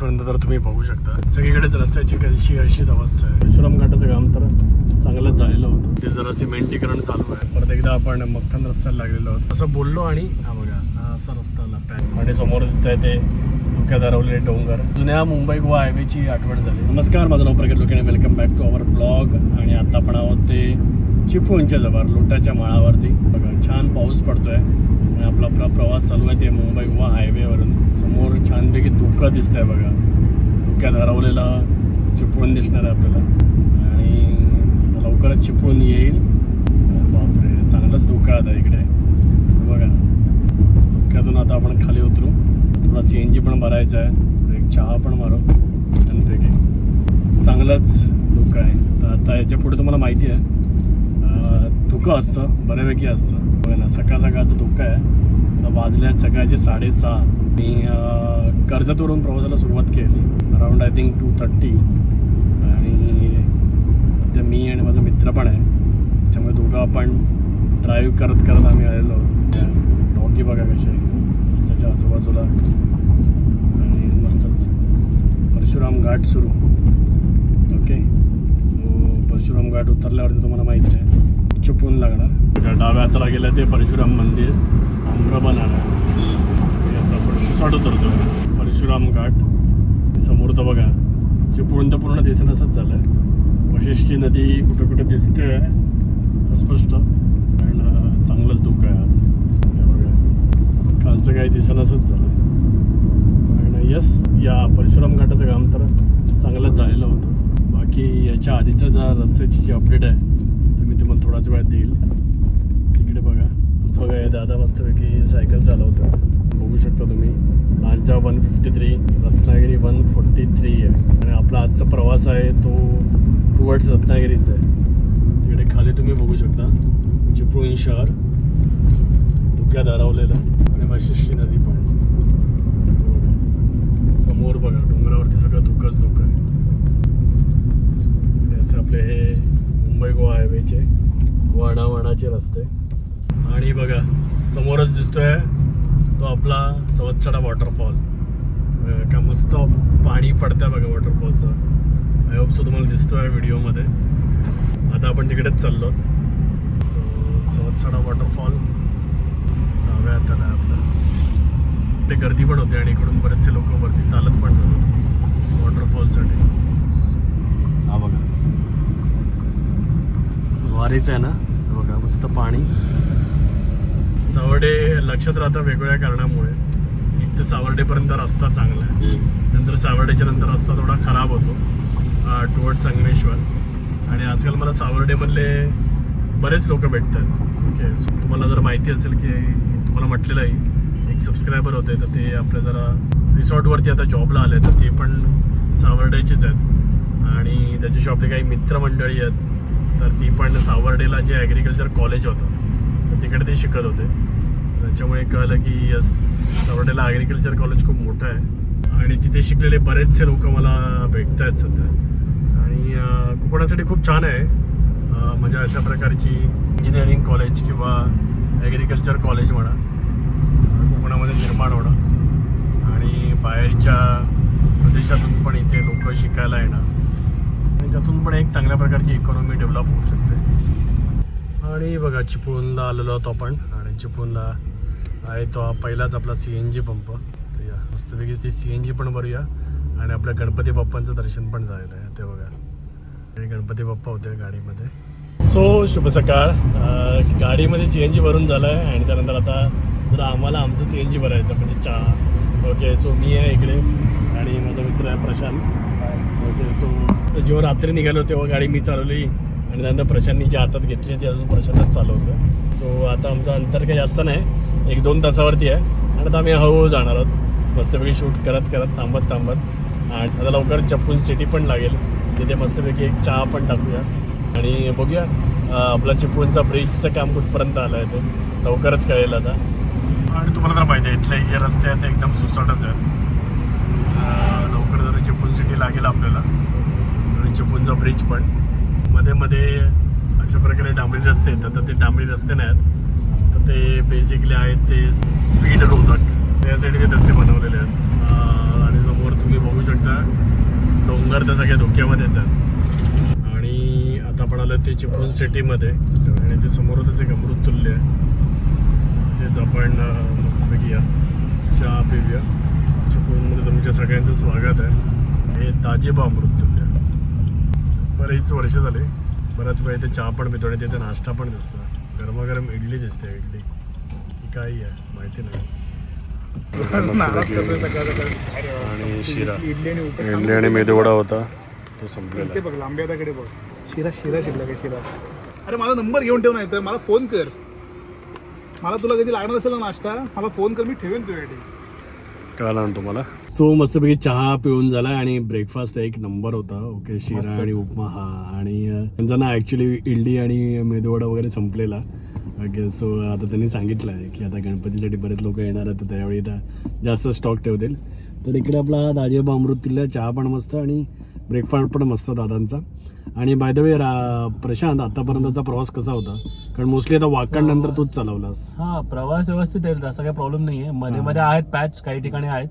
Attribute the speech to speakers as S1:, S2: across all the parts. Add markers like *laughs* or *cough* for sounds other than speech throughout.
S1: पर्यंत तर तुम्ही बघू शकता. सगळीकडेच रस्त्याची कशी अशीच अवस्था आहे. परशुराम घाटाचं काम तर चांगलंच झालेलं होतं. ते जरा सिमेंटीकरण चालू आहे. परत एकदा आपण मक्खन रस्त्याला लागलेलो आहोत. असं बोललो आणि हा बघा हा असा रस्ता आला. आणि समोर दिसत आहे ते धुक्यात हरवलेले डोंगर. जुन्या मुंबई गोवा हायवेची आठवण झाली. नमस्कार माझं नाव प्रगत लोकेने. Welcome back to our blog आणि आता आपण आहोत ते चिपळूणच्या जवळ लोटाच्या माळावरती. बघा छान पाऊस पडतोय. आणि आपला आपला प्रवास चालू आहे ते मुंबई गोवा हायवेवरून समोर छानपैकी धुकं आहे बघा. धुक्यात हरवलेला चिपळून दिसणार आहे आपल्याला. आणि लवकरच चिपळून येईल. बापरे चांगलंच धुका आता इकडे. बघा. धुक्यातून आता आपण खाली उतरू. थोडा सी एन जी पण भरायचा आहे. एक चहा पण मारू. छानपैकी. चांगलंच धुकं आहे. तर आता याच्यापुढे तुम्हाला माहिती आहे. धुकं असतं बऱ्यापैकी असतं. बघा ना सकाळ सकाळचं धुकं आहे. आता वाजले आहेत सकाळचे साडेसहा. मी कर्जतवरून प्रवासाला सुरुवात केली. Around I think two thirty आणि सध्या मी आणि माझा मित्र पण आहे. त्याच्यामुळे दोघं आपण ड्राईव्ह करत करत आम्ही आलेलो डॉगी बघा कसे रस्त्याच्या आजूबाजूला. आणि मस्तच. परशुराम घाट सुरू. ओके सो परशुराम घाट उतरल्यावरती तुम्हाला माहिती आहे. चुपून लागणार. त्या डाव्या हाताला गेलं ते परशुराम मंदिर. आम्रबन आहे आता आपण सुसाट उतरतो परशुराम घाट. समोर तर बघा चिपळूण तर पूर्ण दिसेन असंच झालं आहे वशिष्ठी नदी कुठं कुठं दिसते अस्पष्ट कारण चांगलंच धुकं आहे आज. बघा. कालचं काही दिसेनासच झालं पण यस या परशुराम घाटाचं काम तर चांगलंच झालेलं होतं. बाकी याच्या आधीचं जा रस्त्याची जी अपडेट आहे तुम्हाला थोडाच वेळात देईल. तिकडे बघा. बघा हे दादा मस्तपैकी सायकल चालवतं बघू शकता तुम्ही Lanja one fifty three Ratnagiri one forty three आहे. आणि आपला आजचा प्रवास आहे तो टुवर्ड्स रत्नागिरीचा आहे. तिकडे खाली तुम्ही बघू शकता चिपळूण शहर धुक्यात हरवलेलं आणि वशिष्ठी नदी पण. समोर बघा डोंगरावरती सगळं धुकंच धुकं आहे. असे आपले हे मुंबई गोवा हायवेचे वळणावळणाचे रस्ते. आणि बघा समोरच दिसतोय तो आपला सवत्सडा वॉटरफॉल का मस्त पाणी पडतंय बघा वॉटरफॉलचं आय होपसो तुम्हाला दिसतोय व्हिडिओमध्ये. आता आपण तिकडेच चाललो. सो सवत्सडा वॉटरफॉल डाव्या हाताला आहे आपलं. ते गर्दी पण होते आणि इकडून बरेचसे लोक वरती चालत पण जातात. वॉटरफॉलसाठी हा बघा वारीच आहे ना? बघा मस्त पाणी. सावर्डे लक्षात राहतं वेगवेगळ्या कारणामुळे. एक तर सावर्डेपर्यंत रस्ता चांगला आहे. नंतर सावर्डेच्या नंतर रस्ता थोडा खराब होतो टुवर्ड संगमेश्वर. आणि आजकाल मला सावर्डेमधले बरेच लोक भेटतात. ओके सो तुम्हाला जर माहिती असेल की तुम्हाला म्हटलेलंही एक सबस्क्रायबर होते तर ते आपल्या जरा रिसॉर्टवरती आता जॉबला आले तर ते पण सावर्डेचेच आहेत. आणि त्याच्याशी आपले काही मित्रमंडळी आहेत. तर ती पण सावर्डेला जे ॲग्रिकल्चर कॉलेज होतं तर तिकडे ते शिकत होते. त्याच्यामुळे कळलं की यस सावर्डेला ॲग्रिकल्चर कॉलेज खूप मोठं आहे. आणि तिथे शिकलेले बरेचसे लोक मला भेटत आहेत सध्या. आणि कोकणासाठी खूप छान आहे. म्हणजे अशा प्रकारची इंजिनिअरिंग कॉलेज किंवा ॲग्रिकल्चर कॉलेज म्हणा कोकणामध्ये निर्माण होणं. आणि बाहेरच्या प्रदेशातून पण इथे लोक शिकायला येणार आणि त्यातून पण एक चांगल्या प्रकारची इकॉनॉमी डेव्हलप होऊ शकते. आणि बघा चिपळूणला आलेलो होतो आपण. आणि चिपळूणला आहे तो पहिलाच आपला सी एन जी पंप तर या मस्तपैकी सी एन जी पण भरूया. आणि आपल्या गणपती बाप्पांचं दर्शन पण झालेलं आहे. ते बघा. आणि गणपती बाप्पा होते गाडीमध्ये. सो शुभ सकाळ. गाडीमध्ये सी एन जी भरून झालं आहे आणि त्यानंतर आता जरा आम्हाला आमचं सी एन जी भरायचं म्हणजे चहा. ओके सो मी आहे इकडे. आणि माझा मित्र आहे प्रशांत. होते. सो जेव्हा रात्री निघालो तेव्हा गाडी मी चालवली आणि नंतर प्रशांतनी ज्या हातात घेतली ती अजून प्रशांतच चालवतं. सो आता आमचं अंतर काही जास्त नाही. एक दोन तासावरती आहे. आणि आता आम्ही हळूहळू जाणार आहोत. मस्तपैकी शूट करत करत थांबत थांबत. आणि आता लवकर चप्पून सिटी पण लागेल. तिथे मस्तपैकी एक चहा पण टाकूया. आणि बघूया आपला चिपळूणचा ब्रिजचं काम कुठपर्यंत आलं आहे ते. लवकरच कळेल आता. आणि तुम्हाला तर माहिती आहे इथले जे रस्ते आहेत ते एकदम सुसाटच आहेत अं, लवकर जरा चिपळूण सिटी लागेल आपल्याला. आणि चिपळूणचा ब्रिज पण. मध्ये मध्ये अशा प्रकारे डांबरी रस्ते येतात तर ते डांबरी रस्ते नाही आहेत तर ते बेसिकली आहेत ते स्पीड रोधक. त्यासाठी ते तसे बनवलेले आहेत. आणि समोर तुम्ही बघू शकता डोंगर तर सगळ्या धोक्यामध्येच आहेत. आणि आता आपण आलो ते चिपळूण सिटीमध्ये आणि ते समोरच एक अमृततुल्य आहे. तेच आपण मस्तपैकी या. चहा पिऊया. चिपळूणमध्ये तुमच्या सगळ्यांचं स्वागत आहे. हे ताजेबा अमृततुल्य बरेच वर्ष झाले बऱ्याच वेळ इथे चहा पण पितो आणि तिथे नाश्ता पण दिसतो. गरमागरम इडली दिसते इडली. ही काही आहे माहिती नाही. आणि शिरा.
S2: इडली आणि
S1: मेदूवडा होता तो संपलेला.
S2: ते बघ लांबी कडे बघ. शिरा शिरा शिल्लक आहे शिरा. अरे माझा नंबर घेऊन ठेव नाही तर मला फोन कर. मला तुला कधी लागणार असेल ना नाश्ता मला फोन कर मी ठेवेन तुझ्यासाठी.
S1: कळाला ना तुम्हाला? सो मस्तपैकी चहा पिऊन झाला आणि ब्रेकफास्ट एक नंबर होता. ओके शिरा आणि उपमा हा. आणि त्यांचा ना ॲक्च्युली इडली आणि मेदूवडा वगैरे संपलेला. ओके सो आता त्यांनी सांगितलं आहे की आता गणपतीसाठी बरेच लोक येणार आहेत तर त्यावेळी आता जास्त स्टॉक ठेवतील. तर इकडे आपला दाजेबा अमृतला चहा पण मस्त आणि ब्रेकफास्ट पण मस्त दादांचा. आणि बाय द वे प्रशांत आतापर्यंतचा प्रवास कसा होता? कारण मोस्टली आता वाकण नंतर तूच चालवलास.
S3: हा प्रवास व्यवस्थित आहे असा काही प्रॉब्लेम नाहीये. मध्ये मध्ये आहेत पॅच काही ठिकाणी आहेत.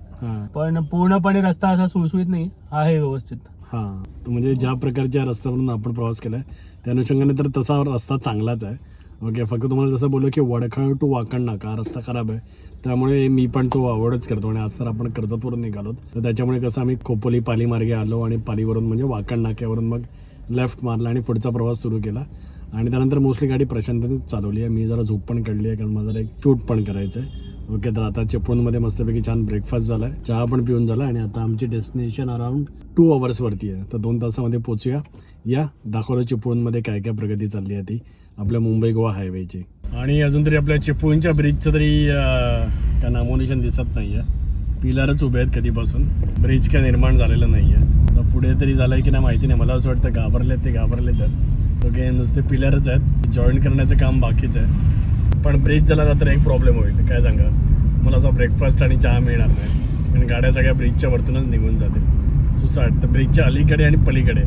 S3: पण पूर्णपणे रस्ता असा सुळसुळीत नाही आहे व्यवस्थित.
S1: हा. म्हणजे ज्या प्रकारच्या रस्त्यावरून आपण प्रवास केलाय त्या अनुषंगाने तर तसा रस्ता चांगलाच आहे. ओके फक्त तुम्हाला जसं बोललो की वडखळ टू वाकण नाका रस्ता खराब आहे त्यामुळे मी पण तो अवॉइडच करतो. आणि आज तर आपण कर्जतवरून निघालो तर त्याच्यामुळे कसं आम्ही खोपोली पाली मार्गे आलो आणि पालीवरून म्हणजे वाकण नाक्यावरून मग लेफ्ट मारला आणि पुढचा प्रवास सुरू केला. आणि त्यानंतर मोस्टली गाडी प्रशांतनेच चालवली आहे. मी जरा झोप पण काढली आहे कारण मला जरा एक शूट पण करायचं आहे ओके तर आता चिपळूणमध्ये मस्तपैकी छान ब्रेकफास्ट झाला आहे चहा पण पिऊन झाला आणि आता आमची डेस्टिनेशन अराउंड टू आवर्सवरती आहे. तर दोन तासामध्ये पोचूया. या दाखवलं चिपळूणमध्ये काय काय प्रगती चालली आहे ती. आपल्या मुंबई गोवा हायवेची आणि अजून तरी आपल्या चिपळूणच्या ब्रिजचं तरी त्या काय नामोनिशन दिसत नाही आहे पिलरच उभे आहेत कधीपासून. ब्रिज काय निर्माण झालेलं नाही आहे आता पुढे तरी झालं आहे की नाही माहिती नाही. मला असं वाटतं घाबरलेत ते घाबरलेच आहेत. ओके नुसते पिलरच आहेत. जॉईन करण्याचं काम बाकीच आहे. पण ब्रिज झाला तर एक प्रॉब्लेम होईल. काय सांगा? मला असा ब्रेकफास्ट आणि चहा मिळणार नाही. कारण गाड्या सगळ्या ब्रिजच्या वरतूनच निघून जातील. सुसाट. तर ब्रिजच्या अलीकडे आणि पलीकडे.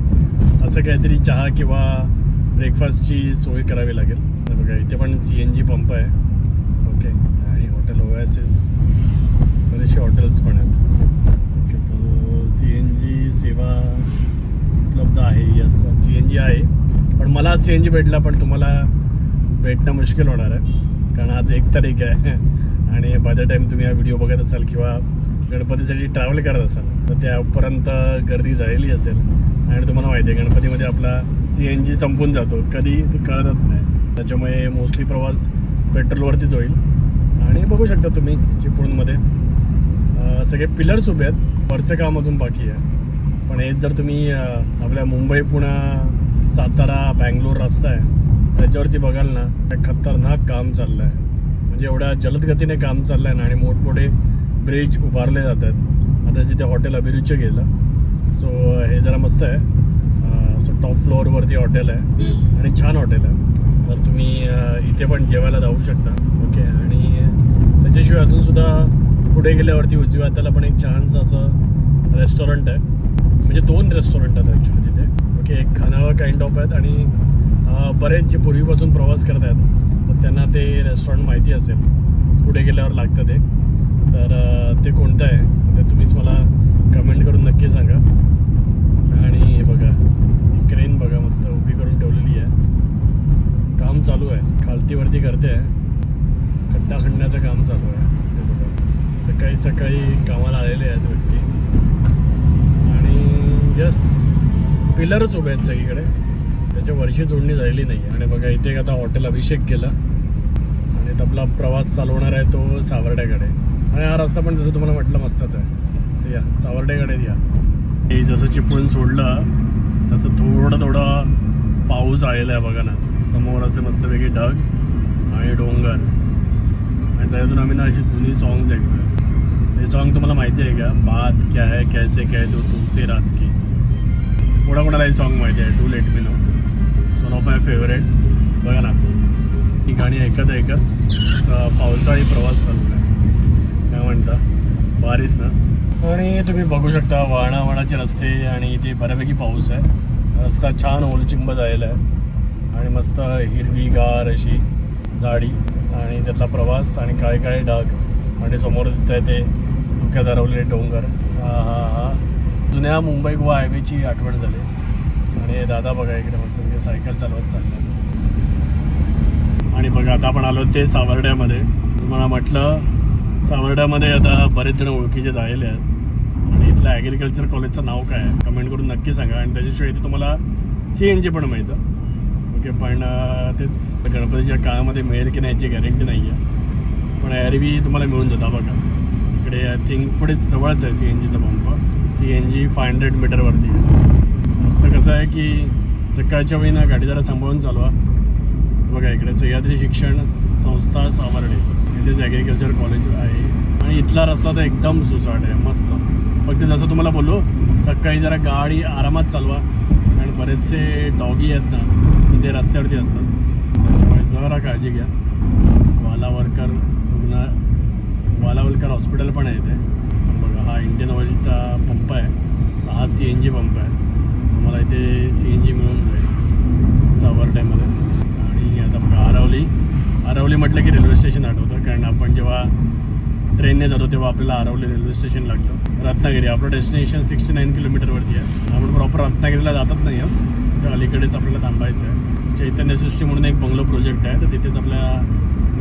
S1: असं काहीतरी चहा किंवा ब्रेकफास्टची सोय करावी लागेल. तर बघा इथे पण सी एन जी पंप आहे. ओके आणि हॉटेल ओएसिस बरेचसे हॉटेल्स पण आहेत. सी एन जी सेवा उपलब्ध आहे यस सी एन जी आहे. पण मला सी एन जी भेटला पण तुम्हाला भेटणं मुश्किल होणार आहे. कारण आज एक तारीख आहे. *laughs* आणि बाय द टाईम तुम्ही हा व्हिडिओ बघत असाल किंवा गणपतीसाठी ट्रॅव्हल करत असाल तर त्यापर्यंत गर्दी झालेली असेल. आणि तुम्हाला माहिती आहे गणपतीमध्ये आपला सी एन जी संपून जातो. कधी ते कळतच नाही. त्याच्यामुळे मोस्टली प्रवास पेट्रोलवरतीच होईल. आणि बघू शकता तुम्ही चिपळूणमध्ये. सगळे पिलर्स उभे आहेत. वरचं काम अजून बाकी आहे. पण हेच जर तुम्ही आपल्या मुंबई पुणा सातारा बँगलोर रस्ता आहे त्याच्यावरती बघाल ना खतरनाक काम चाललं आहे म्हणजे एवढ्या जलदगतीने काम चाललं आहे ना आणि मोठमोठे ब्रिज उभारले जात आहेत. आता जिथे हॉटेल अभिरुच गेलं सो हे जरा मस्त आहे. सो टॉप फ्लोअरवरती हॉटेल आहे. आणि छान हॉटेल आहे. तर तुम्ही इथे पण जेवायला जाऊ शकता. ओके आणि त्याच्याशिवाय अजूनसुद्धा पुढे गेल्यावरती उजव्या हाताला पण एक छानसं असं रेस्टॉरंट आहे. म्हणजे दोन रेस्टॉरंट आहेत ॲक्च्युली तिथे. ओके एक खानावळ काइंड ऑफ आहेत आणि बरेच जे पूर्वीपासून प्रवास करत आहेत तर त्यांना ते रेस्टॉरंट माहिती असेल. पुढे गेल्यावर लागतं ते. तर ते कोणतं आहे? ते तुम्हीच मला कमेंट करून नक्की सांगा. आणि हे बघा क्रेन बघा मस्त उभी करून ठेवलेली आहे. काम चालू आहे. खालतीवरती करते आहे. खड्डा खणण्याचं काम चालू आहे. सकाळी सकाळी कामाला आलेले आहेत व्यक्ती. आणि यस पिलरच उभे आहेत सगळीकडे. त्याच्या वर्षी जोडणी झालेली नाही आणि बघा इथे एक आता हॉटेल अभिषेक केला. आणि आपला प्रवास चालवणार आहे तो सावर्ड्याकडे आणि हा रस्ता पण जसं तुम्हाला म्हटलं मस्तच आहे. तर या सावर्ड्याकडे या. हे जसं चिपळूण सोडलं तसं थोडं थोडं पाऊस आलेला आहे बघा ना. समोर असे मस्तपैकी ढग आणि डोंगर. आणि त्यातून आम्ही ना अशी जुनी सॉंग्स ऐकतोय. हे सॉन्ग तुम्हाला माहिती आहे का? बात क्या है कैसे कह दो तुमसे राज की? कोणा कोणाला हे सॉन्ग माहिती आहे? To let me know one of my favourite बघा ना. ही गाणी ऐकत ऐकत असं पावसाळी प्रवास चालू आहे. काय म्हणता? बारीच ना. आणि तुम्ही बघू शकता वाणावाणाचे रस्ते आणि इथे बऱ्यापैकी पाऊस आहे. रस्ता छान ओलचिंब झालेला आहे. आणि मस्त हिरवीगार अशी झाडी आणि त्यातला प्रवास आणि काय काय डाग आणि समोर दिसत आहे ते. धुक्यात हरवलेले डोंगर. हा हा हा. जुन्या मुंबई गोवा हायवेची आठवण झाली. आणि दादा बघा इकडे मस्त म्हणजे सायकल चालवत चाललं. आणि बघा आता आपण आलो ते सावर्ड्यामध्ये. तुम्हाला म्हटलं सावर्ड्यामध्ये आता बरेच जण ओळखीचे झालेले आहेत. आणि इथलं ॲग्रिकल्चर कॉलेजचं नाव काय आहे? कमेंट करून नक्की सांगा. आणि त्याच्याशिवाय इथे तुम्हाला सी एन जी पण मिळतं. ओके पण तेच गणपतीच्या काळामध्ये मिळेल की नाही याची गॅरंटी नाही आहे पण एरवी तुम्हाला मिळून जाता बघा. इकडे आय थिंक पुढे जवळच आहे सी एन जीचा pump. C N G five hundred मीटरवरती आहे. फक्त कसं आहे की सकाळच्या वेळी ना गाडी जरा सांभाळून चालवा. बघा इकडे सह्याद्री शिक्षण संस्था सावर्डे. इथेच ॲग्रिकल्चर कॉलेज आहे. आणि इथला रस्ता तर एकदम सुसाट आहे मस्त. फक्त जसं तुम्हाला बोललो सकाळी जरा गाडी आरामात चालवा. कारण बरेचसे डॉगी आहेत ना ते रस्त्यावरती असतात. त्याच्यामुळे जरा काळजी घ्या. वाला वर्कर वालावलकर हॉस्पिटल पण आहे इथे. पण बघा हा इंडियन ऑइलचा पंप आहे. हा सी एन जी पंप आहे. मला इथे सी एन जी मिळून जाईल सावर सावर्ड्यामध्ये आणि आता बघा आरवली. आरवली म्हटलं की रेल्वे स्टेशन आठवतं कारण आपण जेव्हा ट्रेनने जातो तेव्हा आपल्याला आरवली रेल्वे स्टेशन लागतं. रत्नागिरी आपलं डेस्टिनेशन सिक्स्टी नाईन किलोमीटरवरती आहे. आपण प्रॉपर रत्नागिरीला जातच नाही आहोत. तर अलीकडेच आपल्याला थांबायचं आहे. चैतन्य सृष्टी म्हणून एक बंगलो प्रोजेक्ट आहे. तर तिथेच आपल्या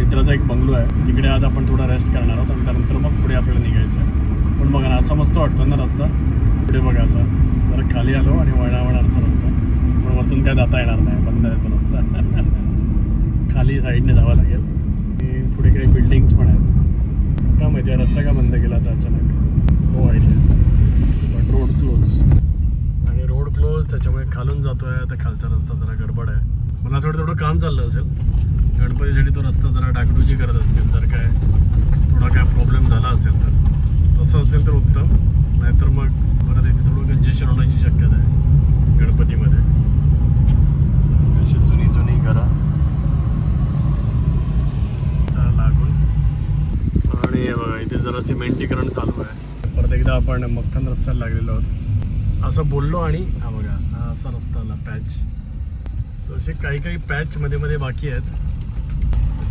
S1: मित्राचा एक बंगलो आहे. तिकडे आज आपण थोडा रेस्ट करणार आहोत आणि त्यानंतर मग पुढे आपल्याला निघायचं आहे. पण बघा ना असा मस्त वाटतो ना रस्ता. पुढे बघा असा. जरा खाली आलो आणि वळणावणारचा रस्ता. पण वरतून काय जाता येणार नाही. बंद आहे तो रस्ता. *laughs* खाली साईडने जावं लागेल. आणि पुढे काही बिल्डिंग्स पण आहेत. का माहिती आहे रस्ता का बंद केला आता अचानक? हो आयडिया बट रोड क्लोज आणि रोड क्लोज त्याच्यामुळे खालून जातो आहे आता खालचा रस्ता जरा गडबड आहे. मला असं वाटतं थोडं काम चाललं असेल. गणपतीसाठी तो रस्ता जरा डागडुजी करत असतील जर काय थोडा काय प्रॉब्लेम झाला असेल तर. तसं असेल तर उत्तम नाहीतर मग परत इथे थोडं कंजेशन होण्याची शक्यता आहे गणपतीमध्ये. अशी जुनी जुनी घरं. जरा लागून. आणि हे बघा इथे जरा सिमेंटीकरण चालू आहे. परत एकदा आपण मक्खन रस्त्याला लागलेलो आहोत. असं बोललो आणि हा बघा हा असा रस्ता आला पॅच. सो असे काही काही पॅच मध्ये मध्ये बाकी आहेत.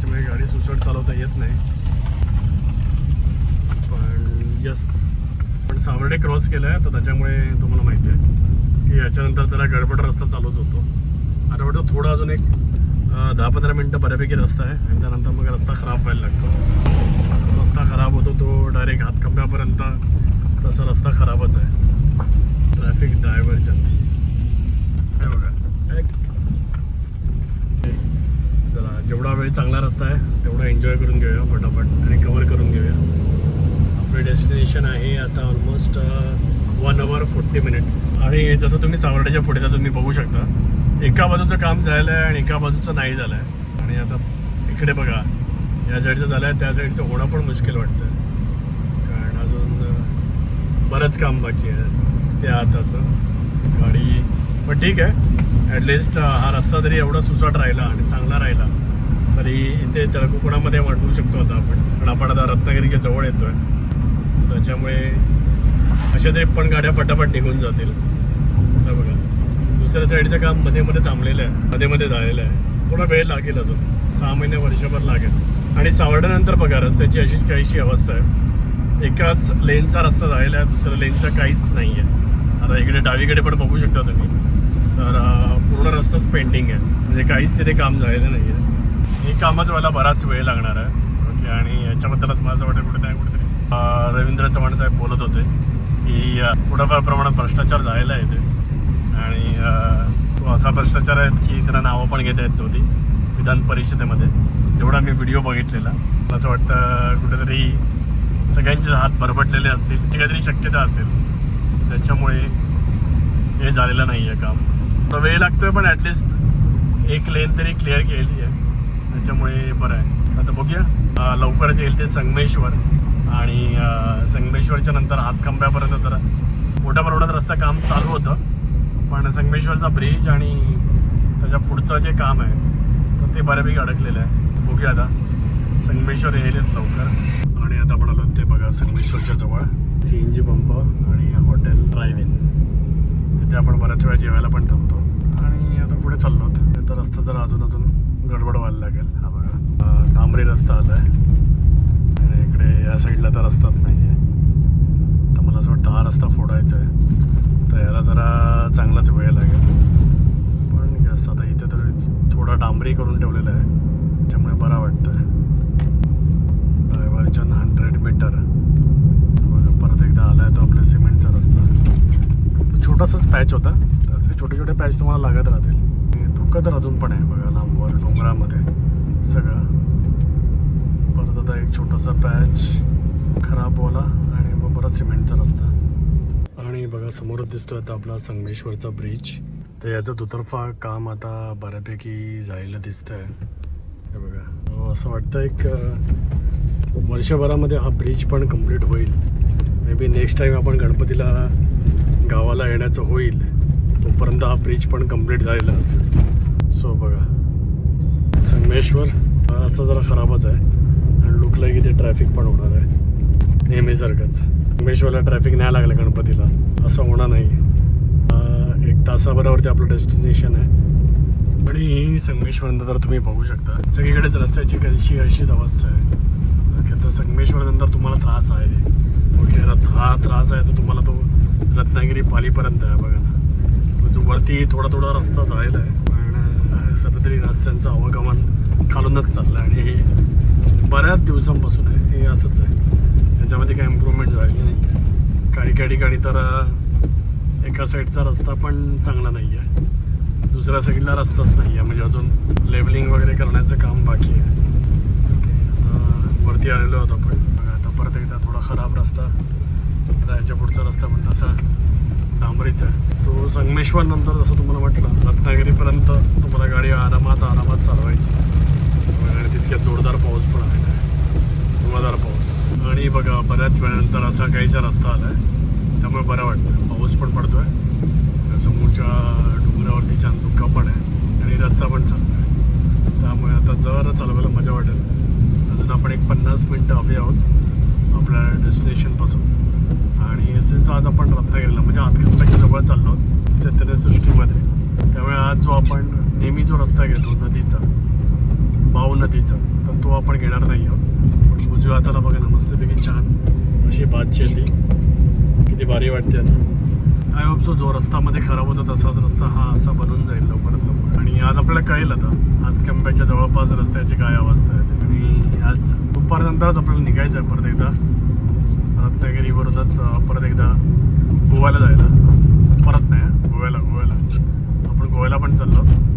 S1: त्याच्यामुळे गाडी सुसट चालवता येत नाही. पण यस पण सावर्डे क्रॉस केला आहे तर त्याच्यामुळे तुम्हाला माहिती आहे की याच्यानंतर त्याला गडबड रस्ता चालूच होतो. आता वाटतं थोडा अजून एक दहा पंधरा मिनटं बऱ्यापैकी रस्ता आहे आणि त्यानंतर मग रस्ता खराब व्हायला लागतो. रस्ता खराब होतो तो डायरेक्ट हातखंब्यापर्यंत तसा रस्ता खराबच आहे. ट्रॅफिक डायव्हर्जन काय बघा. एक चला चांगला रस्ता आहे. तेवढा एन्जॉय करून घेऊया फटाफट आणि कवर करून घेऊया. आपलं डेस्टिनेशन आहे आता almost one hour forty minutes आणि जसं तुम्ही सावर्डेच्या पुढे तर तुम्ही बघू शकता. एका बाजूचं काम झालं आहे आणि एका बाजूचं नाही झालं आहे आणि आता इकडे बघा या साईडचं झालं आहे त्या साईडचं होणं पण मुश्किल वाटतं कारण अजून uh, बरंच काम बाकी आहे त्या हाताचं. गाडी पण ठीक आहे. ॲटलिस्ट uh, हा रस्ता तरी एवढा सुसाट राहिला आणि चांगला राहिला. तरी इथे त्या कोकणामध्ये वाटवू शकतो आता आपण. पण आपण आता रत्नागिरीच्या जवळ येतोय. त्याच्यामुळे अशा तरी पण गाड्या फटाफट निघून जातील. बघा. दुसऱ्या साईडचं काममध्ये मध्ये थांबलेलं आहे. मध्ये मध्ये झालेलं आहे. थोडा वेळ लागेल अजून. सहा महिने वर्षभर लागेल. आणि सावर्ड्यानंतर बघा रस्त्याची अशीच काहीशी अवस्था आहे. एकाच लेनचा रस्ता झालेला आहे. दुसऱ्या लेनचा काहीच नाही आहे आता इकडे डावीकडे पण बघू शकता तुम्ही. तर पूर्ण रस्ताच पेंडिंग आहे. म्हणजे काहीच तिथे काम झालेलं नाही आहे हे कामच व्हायला बराच वेळ लागणार आहे. ओके आणि याच्याबद्दलच माझं वाटतं कुठे नाही कुठेतरी. रवींद्र चव्हाण साहेब बोलत होते की अं, थोडाफार प्रमाणात भ्रष्टाचार झालेला आहे ते आणि तो असा भ्रष्टाचार आहेत की त्यांना नावं पण घेता येत नव्हती विधान परिषदेमध्ये. जेवढा मी व्हिडिओ बघितलेला. मला असं वाटतं कुठेतरी सगळ्यांचे हात भरभटलेले असतील. ती काहीतरी शक्यता असेल. त्याच्यामुळे हे झालेलं नाही आहे काम. थोडा वेळ लागतोय पण ॲटलिस्ट एक लेन तरी क्लिअर केली आहे. त्याच्यामुळे बरं आहे. आता बघूया. लवकरच येईल ते संगमेश्वर. आणि संगमेश्वरच्या नंतर हातखंब्यापर्यंत तर मोठ्या प्रमाणात रस्ता काम चालू होतं. पण संगमेश्वरचा ब्रिज आणि त्याच्या पुढचं जे काम आहे तर ते बऱ्यापैकी अडकलेलं आहे. बघूया आता. संगमेश्वर येईलच लवकर. आणि आता आपण आलो ते बघा संगमेश्वरच्या जवळ. सी एन जी पंप आणि हॉटेल ड्राईव्ह इन तिथे आपण बऱ्याच वेळा जेवायला पण थांबतो. आणि आता पुढे चाललो तर रस्ता जरा अजून अजून गडबड व्हायला लागेल. हा बघा. डांबरी रस्ता आला आहे आणि इकडे या साईडला तर रस्ताच नाही आहे तर मला असं वाटतं हा रस्ता फोडायचा आहे तर यायला जरा चांगलाच वेळ लागेल. पण यस आता इथे तर थोडा डांबरी करून ठेवलेला आहे. त्यामुळे बरा वाटतं डायव्हर्जन हंड्रेड मीटर बघा परत एकदा आला आहे तो आपल्या सिमेंटचा रस्ता. तो छोटासाच पॅच होता. तर असे छोटे छोटे पॅच तुम्हाला लागत राहतील. धुकं तर अजून पण आहे बघा लांबवर डोंगरामध्ये सगळं. परत आता एक छोटासा पॅच खराब वाला आणि मग परत सिमेंटचा रस्ता. आणि बघा समोरच दिसतोय आता आपला संगमेश्वरचा ब्रिज तर याचं दुतर्फा काम आता बऱ्यापैकी जायला दिसतंय. हे बघा. हो, असं वाटतं एक वर्षभरामध्ये हा ब्रिज पण कंप्लीट होईल. मे बी नेक्स्ट टाईम आपण गणपतीला गावाला येण्याचं होईल तोपर्यंत हा ब्रिज पण कंप्लीट झालेला असेल. सो बघा. संगमेश्वर हा रस्ता जरा खराबच आहे. आणि लुक की ते ट्रॅफिक पण होणार आहे. नेहमीसारखंच. संगमेश्वरला ट्रॅफिक नाही लागलं गणपतीला. असं होणार नाही. एक तासाभरावरती आपलं डेस्टिनेशन आहे. आणि ही संगमेश्वर तुम्ही बघू शकता. सगळीकडेच रस्त्याची कशी अशीच अवस्था आहे. ओके तर संगमेश्वरनंतर तुम्हाला त्रास आहे. ओके हा त्रास आहे तर तुम्हाला तो रत्नागिरी पालीपर्यंत आहे बघा ना. जो वरती थोडा थोडा रस्ता जायला आहे. सध्या रस्त्यांचं आवागमन खालूनच चाललं आहे. आणि हे बऱ्याच दिवसांपासून आहे. हे असंच आहे. याच्यामध्ये काही इम्प्रूव्हमेंट झालेली नाही काही काही ठिकाणी तर एका साईडचा रस्ता पण चांगला नाही आहे. दुसऱ्या साईडला रस्ताच नाही आहे. म्हणजे अजून लेवलिंग वगैरे करण्याचं काम बाकी आहे. आता वरती आलेलो आहोत आपण. बघा आता परत एकदा थोडा खराब रस्ता. आता याच्या पुढचा रस्ता पण तसा. डांबरीचा आहे. सो संगमेश्वर नंतर जसं तुम्हाला म्हटलं रत्नागिरीपर्यंत तुम्हाला गाडी आरामात आरामात चालवायची. आणि तितक्या जोरदार पाऊस पण आलेला आहे. धुवाधार पाऊस. आणि बघा बऱ्याच वेळानंतर असा काहीचा रस्ता आला आहे त्यामुळे बरं वाटतं पाऊस पण पडतोय. समोरच्या डोंगरावरती छान धुका पण आहे. आणि रस्ता पण चांगला आहे. त्यामुळे आता जरा चालवायला मजा वाटेल अजून आपण एक पन्नास मिनटं हवी आहोत. आपल्या डेस्टिनेशनपासून आणि सिन्स आज आपण रत्नागिरीला म्हणजे हातखंबाच्या जवळ चाललो चैतन्यसृष्टीमध्ये सृष्टीमध्ये त्यामुळे आज जो आपण नेहमी जो रस्ता घेतो नदीचा बाऊ नदीचा तर तो आपण घेणार नाही आहोत. पण उजव्या हाताला बघा ना मस्तपैकी छान अशी बातची येते किती भारी वाटते ना आय होप सो जो रस्तामध्ये खराब होता तसाच रस्ता हा असा बनून जाईल लवकरात लवकर. आणि आज आपल्याला कळेल आता हातकंब्याच्या जवळपास रस्त्याची काय अवस्था आहे ते. आणि आज दुपारनंतरच आपल्याला निघायचं आहे परत एकदा. रत्नागिरीवरूनच परत एकदा गोव्याला जायला. परत नाही गोव्याला गोव्याला. आपण गोव्याला पण चाललो.